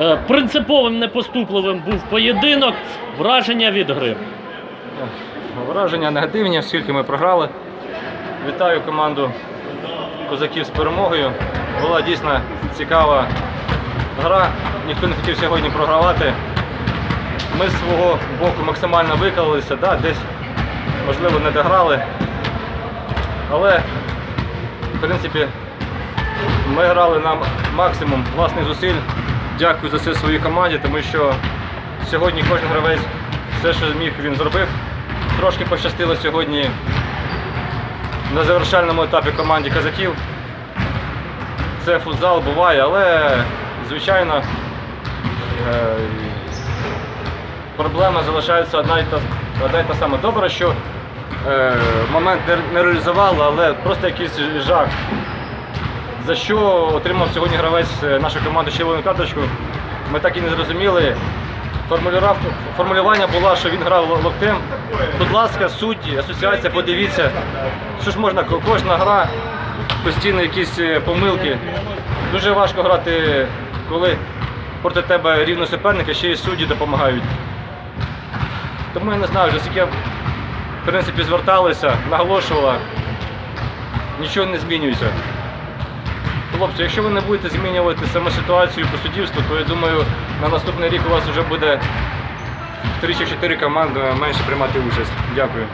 Е, Принциповим непоступливим був поєдинок. Враження від гри. Враження негативні, оскільки ми програли. Вітаю команду козаків з перемогою. Була дійсно цікава гра. Ніхто не хотів сьогодні програвати. Ми з свого боку максимально виклалися, да, десь, можливо, не дограли. Але, в принципі, ми грали на максимум власних зусиль. Дякую за це своїй команді, тому що сьогодні кожен гравець все, що зміг, він зробив. Трошки пощастило сьогодні на завершальному етапі команді казаків. Це футзал буває, але звичайно е, проблема залишається одна і та, одна і та сама. Добре, що е, момент не реалізували, але просто якийсь жах. За що отримав сьогодні гравець е, нашої команди червону карточку, ми так і не зрозуміли. Формулювання було, що він грав локтем. Будь ласка, судді, асоціація, подивіться, що ж можна, кожна гра, постійно якісь е, помилки. Дуже важко грати, коли проти тебе рівно суперники, ще й судді допомагають. Тому я не знаю, вже скільки в принципі зверталися, наголошувала, нічого не змінюється. Хлопці, якщо ви не будете змінювати саме ситуацію по суддівству, то я думаю, на наступний рік у вас вже буде 3 чи 4 команди менше приймати участь. Дякую.